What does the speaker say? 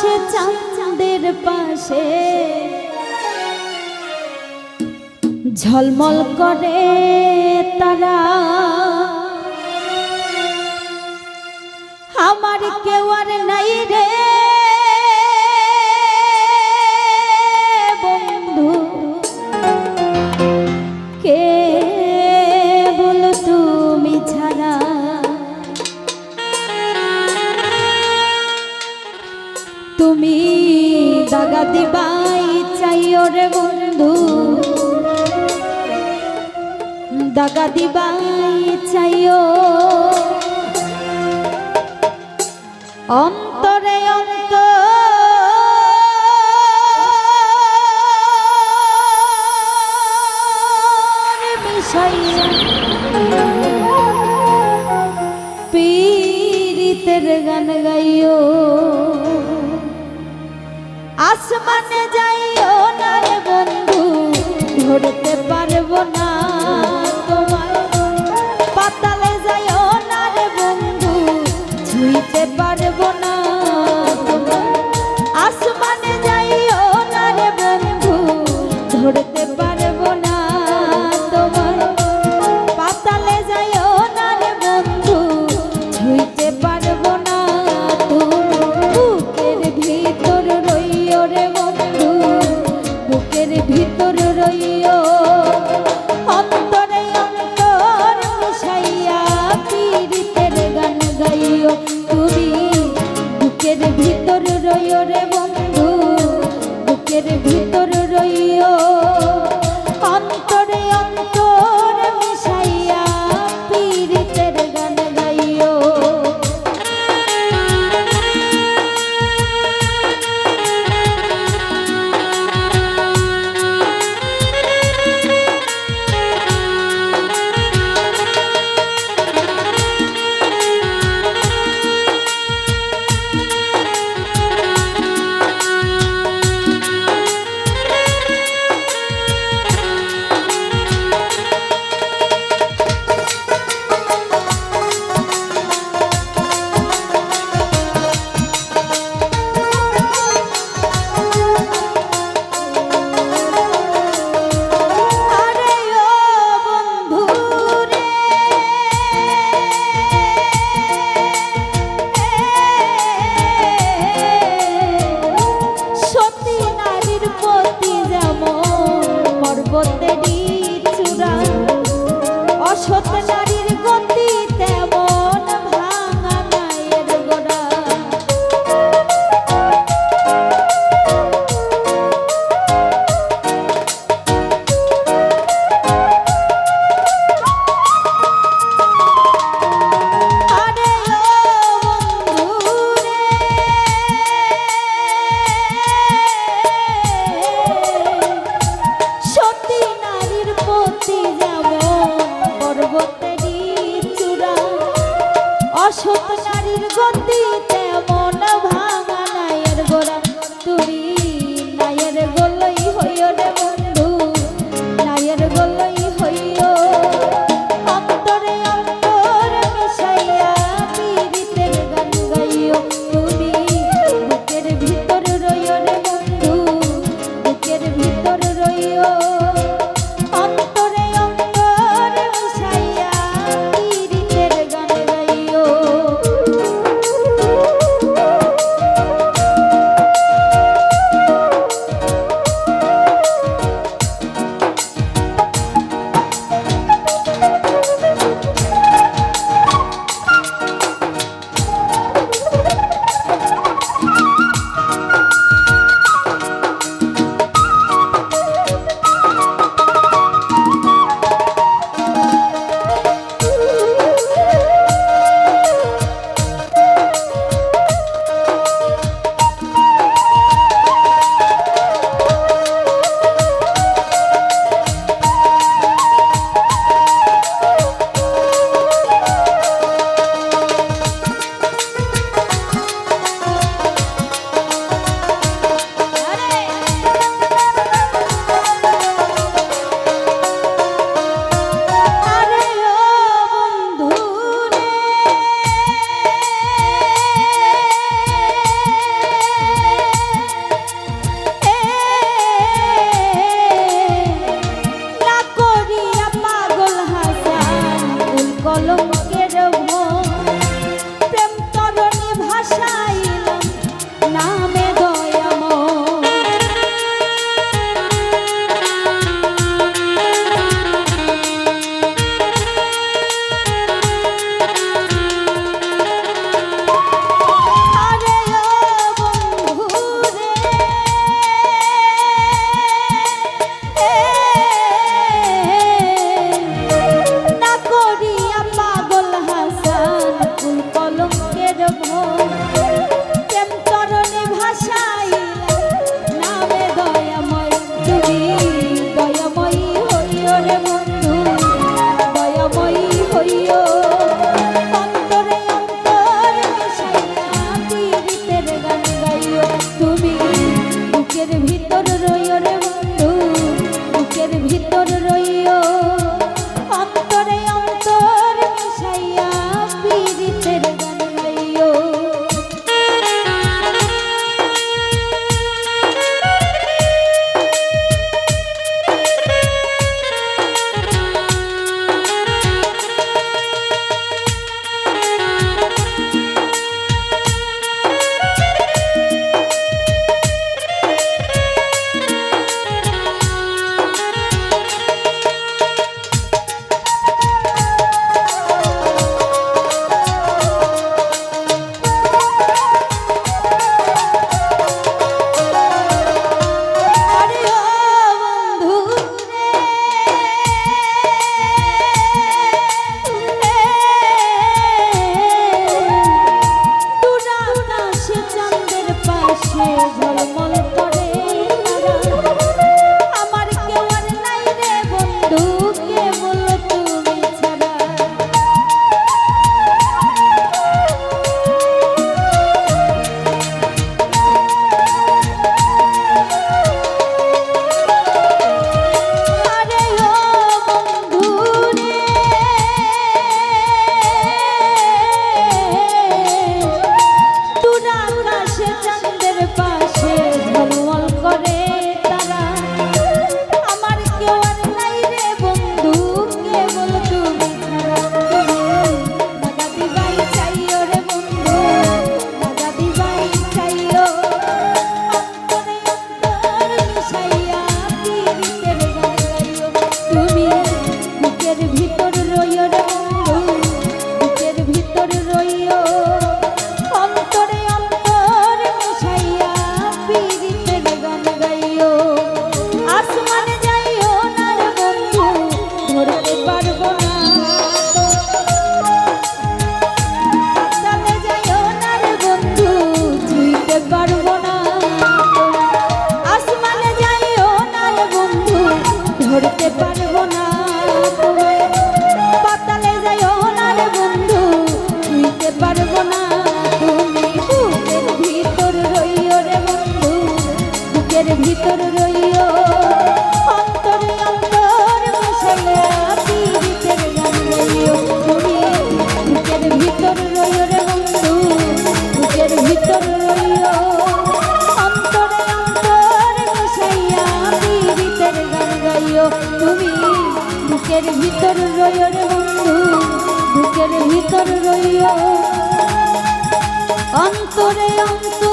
পাশে চাঁদের পাশে। ঝলমল করে তারা। আমার কেউ আর দিবাই চাইও রে বন্ধু। দাগা দিবাই চাইও। অন্তরে অন্ত পীড়িতের গান গাইও। পাশে যাইও না রে বন্ধু ঘুরতে ভিতর রইও রে বন্ধু বুকের ভিতর রইও। অন্তরে অন্তরে রইও রে বন্ধু, বুকের ভিতর রইও অন্তরে অন্তর মিশাইয়া পীড়িতের গান গাইও। তুমি বুকের ভিতর রইও রে বন্ধু, বুকের ভিতর রইও অন্তরে অন্তর